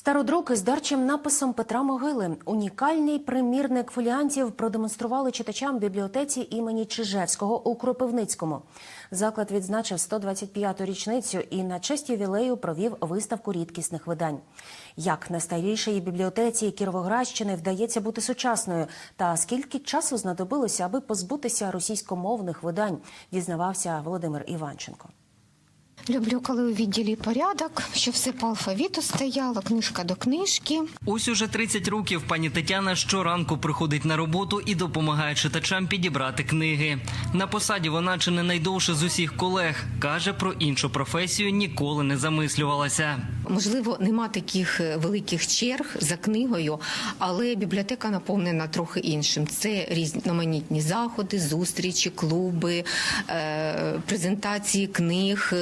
Стародруки з дарчим написом Петра Могили. Унікальний примірник фоліантів продемонстрували читачам бібліотеці імені Чижевського у Кропивницькому. Заклад відзначив 125-ту річницю і на честь ювілею провів виставку рідкісних видань. Як найстарішій бібліотеці Кіровоградщини вдається бути сучасною, та скільки часу знадобилося, аби позбутися російськомовних видань, дізнавався Володимир Іванченко. Люблю, коли у відділі порядок, щоб все по алфавіту стояло, книжка до книжки. Ось уже 30 років пані Тетяна щоранку приходить на роботу і допомагає читачам підібрати книги. На посаді вона чи не найдовше з усіх колег каже про іншу професію ніколи не замислювалася. Можливо, нема таких е, великих черг за книгою, але бібліотека наповнена трохи іншим. Це різноманітні заходи, зустрічі, клуби, е, презентації книг.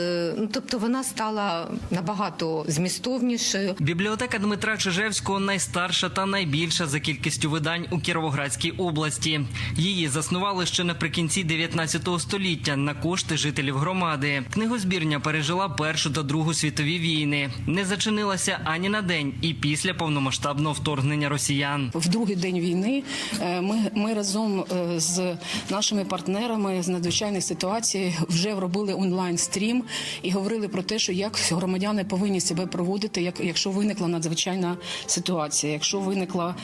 Ну, тобто вона стала набагато змістовнішою. Бібліотека Дмитра Чижевського найстарша та найбільша за кількістю видань у Кіровоградській області. Її заснували ще наприкінці 19 століття на кошти жителів громади. Книгозбірня пережила першу та другу світові війни. Не зачинилася ані на день і після повномасштабного вторгнення росіян. В другий день війни е, ми, ми разом е, з нашими партнерами з надзвичайних ситуацій вже робили онлайн стрім і говорили про те, що як громадяни повинні себе проводити, як якщо виникла надзвичайна ситуація, якщо виникла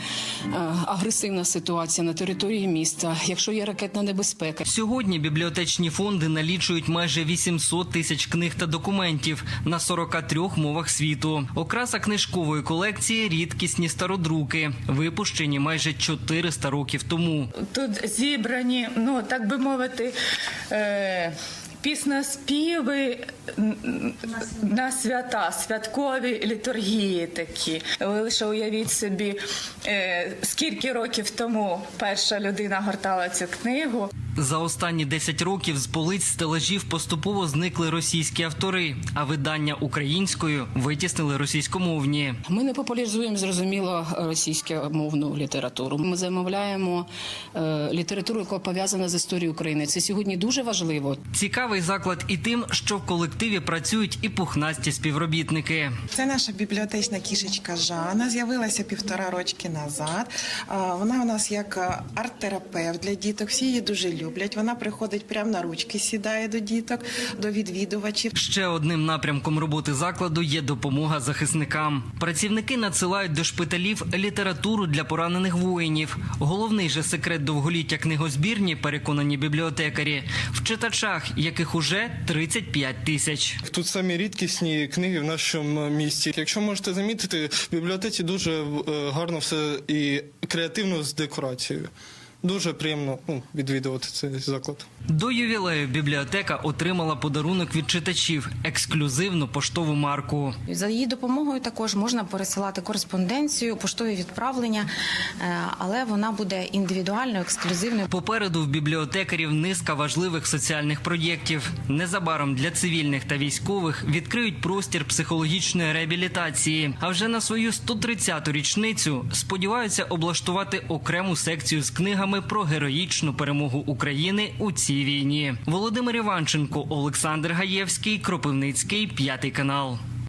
е, агресивна ситуація на території міста, якщо є ракетна небезпека. Сьогодні бібліотечні фонди налічують майже 800 тисяч книг та документів на 43 мовах світу. Окраса книжкової колекції рідкісні стародруки, випущені майже 400 років тому. Тут зібрані, ну так би мовити, е, пісноспіви на свята, святкові літургії такі. Ви лише уявіть собі, е, скільки років тому перша людина гортала цю книгу. За останні 10 років з полиць стелажів поступово зникли російські автори, а видання українською витіснили російськомовні. Ми не популяризуємо зрозуміло російськомовну літературу. Ми замовляємо е, літературу, яка пов'язана з історією України. Це сьогодні дуже важливо. Цікавий заклад і тим, що в колективі працюють і пухнасті співробітники. Це наша бібліотечна кішечка Жана. З'явилася півтора рочки назад. Вона у нас як е, арт-терапевт для діток. Всі її дуже люблять. Вона приходить прямо на ручки, сідає до діток, до відвідувачів. Ще одним напрямком роботи закладу є допомога захисникам. Працівники надсилають до шпиталів літературу для поранених воїнів. Головний же секрет довголіття книгозбірні, переконані бібліотекарі, в читачах, яких уже 35 тисяч. Тут самі рідкісні книги в нашому місті. Якщо можете замітити, в бібліотеці дуже е, гарно все і креативно з декорацією. Дуже приємно ну, відвідувати цей заклад. До ювілею бібліотека отримала подарунок від читачів ексклюзивну поштову марку. За її допомогою також можна пересилати кореспонденцію, поштові відправлення, е, але вона буде індивідуально, ексклюзивною. Попереду в бібліотекарів низка важливих соціальних проєктів. Незабаром для цивільних та військових відкриють простір психологічної реабілітації. А вже на свою 130-ту річницю сподіваються облаштувати окрему секцію з книгами про героїчну перемогу України у цій війні. Володимир Іванченко, Олександр Гаєвський, Кропивницький, п'ятий канал.